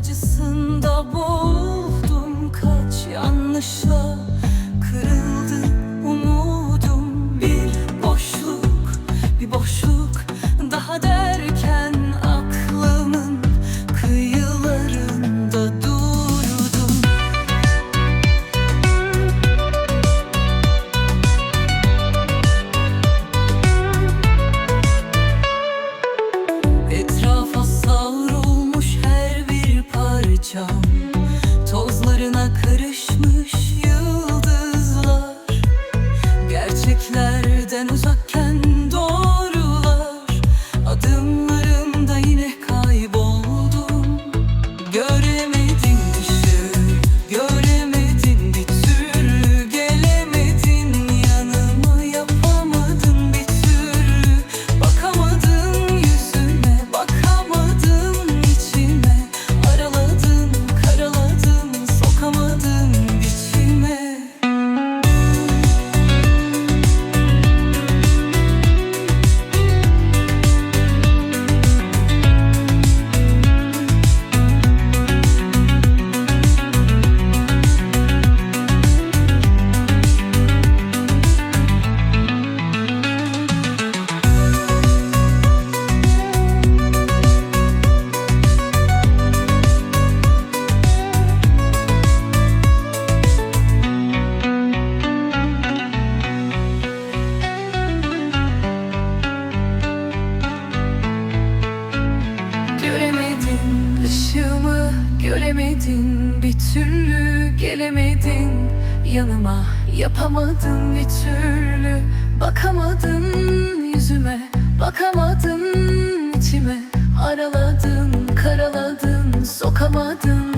acısında boğuldum. Kaç yanlışa Göremedin bir türlü gelemedin yanıma Yapamadın bir türlü. Bakamadın yüzüme Bakamadın içime. Araladın karaladın sokamadın